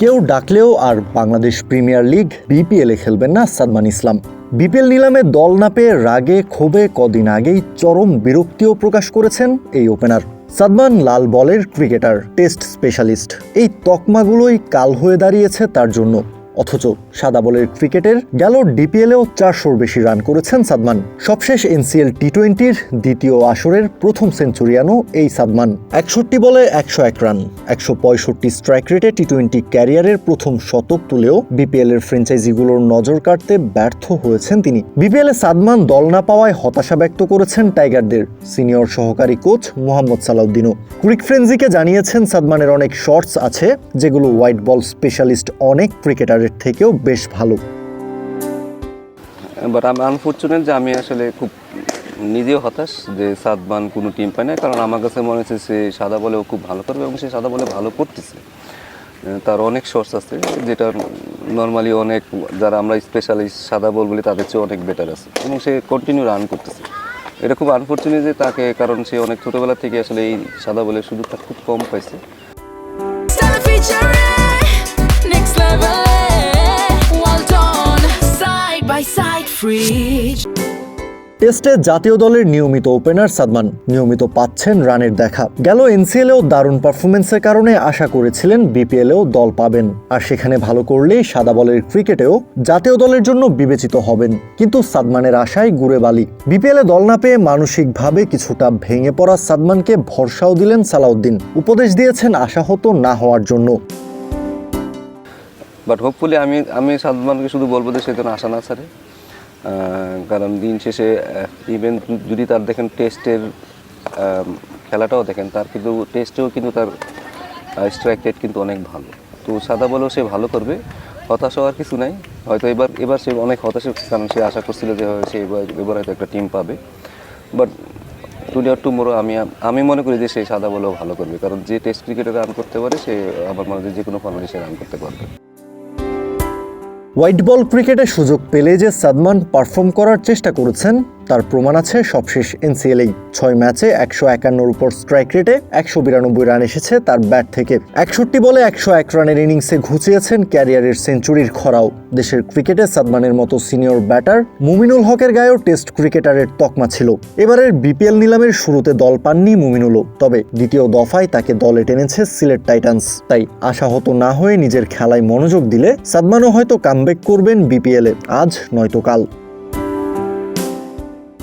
কেউ ডাকলেও আর Bangladesh premier league বিপিএলে খেলবেন না সাদমান ইসলাম। বিপিএল নিলামে দল না পেয়ে রাগে ক্ষোভে কদিন আগেই চরম বিরক্তিও প্রকাশ করেছেন এই ওপেনার। সাদমান লাল বলের ক্রিকেটার, টেস্ট স্পেশালিস্ট। এই তকমাগুলোই কাল হয়ে দাঁড়িয়েছে তার জন্য। অথচ সাদা বলের ক্রিকেটের গেল ডিপিএলেও চারশোর বেশি রান করেছেন সাদমান। সবশেষ এনসিএল টি টোয়েন্টির দ্বিতীয় আসরের প্রথম সেঞ্চুরিয়ানও এই সাদমান। একষট্টি বলে একশো এক রান, একশো পঁয়ষট্টি স্ট্রাইক রেটে টি টোয়েন্টি ক্যারিয়ারের প্রথম শতক তুলেও বিপিএল এর ফ্র্যাঞ্চাইজিগুলোর নজর কাটতে ব্যর্থ হয়েছেন তিনি। বিপিএল সাদমান দল না পাওয়ায় হতাশা ব্যক্ত করেছেন টাইগারদের সিনিয়র সহকারী কোচ মোহাম্মদ সালাউদ্দিনও। ক্রিক ফ্রেন্সিকে জানিয়েছেন সাদমানের অনেক শর্টস আছে, যেগুলো হোয়াইট বল স্পেশালিস্ট অনেক ক্রিকেটারের থেকেও বেশ ভালো। বাট আমি আনফর্চুনেট যে আমি আসলে খুব নিজেও হতাশ যে সাদবান কোনো টিম পায় না কারণ আমার কাছে মনে হচ্ছে সে সাদা বলেও খুব ভালো করবে এবং সে সাদা বলে ভালো করতেছে। তার অনেক সোর্স আছে যেটা নর্মালি অনেক যারা আমরা স্পেশালিস্ট সাদা বল বলি তাদের চেয়ে অনেক বেটার আছে। এবং সে কন্টিনিউ রান করতেছে। এটা খুব আনফর্চুনেট যে তাকে কারণ সে অনেক ছোটোবেলা থেকে আসলে এই সাদা বলের সুযোগটা খুব কম পাইছে। টেস্টে জাতীয় দলের নিয়মিত ওপেনার সাদমান নিয়মিত পাচ্ছেন রানের দেখা। গেল এনসিএলেও দারুণ পারফরমেন্সের কারণে আশা করেছিলেন বিপিএলেও দল পাবেন। আর সেখানে ভালো করলেই সাদা বলের ক্রিকেটেও জাতীয় দলের জন্য বিবেচিত হবেন। কিন্তু সাদমানের আশায় গুড়ে বালি। বিপিএলে দল না পেয়ে মানসিকভাবে কিছুটা ভেঙে পড়া সাদমানকে ভরসাও দিলেন সালাউদ্দিন। উপদেশ দিয়েছেন আশাহত না হওয়ার জন্য। বাট হোপফুলি আমি আমি সাদমানকে শুধু বলব যে সে যেন আশা না ছাড়ে। কারণ দিন শেষে ইভেন যদি তার দেখেন টেস্টের খেলাটাও দেখেন, তার কিন্তু টেস্টেও কিন্তু তার স্ট্রাইক রেট কিন্তু অনেক ভালো। তো সাদা বলেও সে ভালো করবে হতাশ হওয়ার কিছু নাই। হয়তো এবার এবার সে অনেক হতাশ, কারণ সে আশা করছিল যে সে এবার এবার হয়তো একটা টিম পাবে। বাট টুডে আর টুমোরো আমি আমি মনে করি যে সে সাদা বলেও ভালো করবে, কারণ যে টেস্ট ক্রিকেটে রান করতে পারে, সে আমার মনে হয় যে কোনো ফর্মেটে সে রান করতে পারবে। হোয়াইট বল ক্রিকেটে সুযোগ পেলে যে সাদমান পারফর্ম করার চেষ্টা করেছেন তার প্রমাণ আছে। সবশেষ এনসিএলেই ছয় ম্যাচে একশো একান্নর উপর স্ট্রাইক রেটে একশো বিরানব্বই রান এসেছে। তার ব্যাট থেকে একষট্টি বলে একশো এক রানের ইনিংসে ঘুচিয়েছেন ক্যারিয়ারের সেঞ্চুরির খরাও। দেশের ক্রিকেটে সাদমানের মতো সিনিয়র ব্যাটার মুমিনুল হকের গায়েও টেস্ট ক্রিকেটারের তকমা ছিল। এবারের বিপিএল নিলামের শুরুতে দল পাননি মুমিনুলও, তবে দ্বিতীয় দফায় তাকে দলে টেনেছে সিলেট টাইটান্স। তাই আশাহত না হয়ে নিজের খেলায় মনোযোগ দিলে সাদমানও হয়তো কামব্যাক করবেন বিপিএলে আজ নয়তো কাল।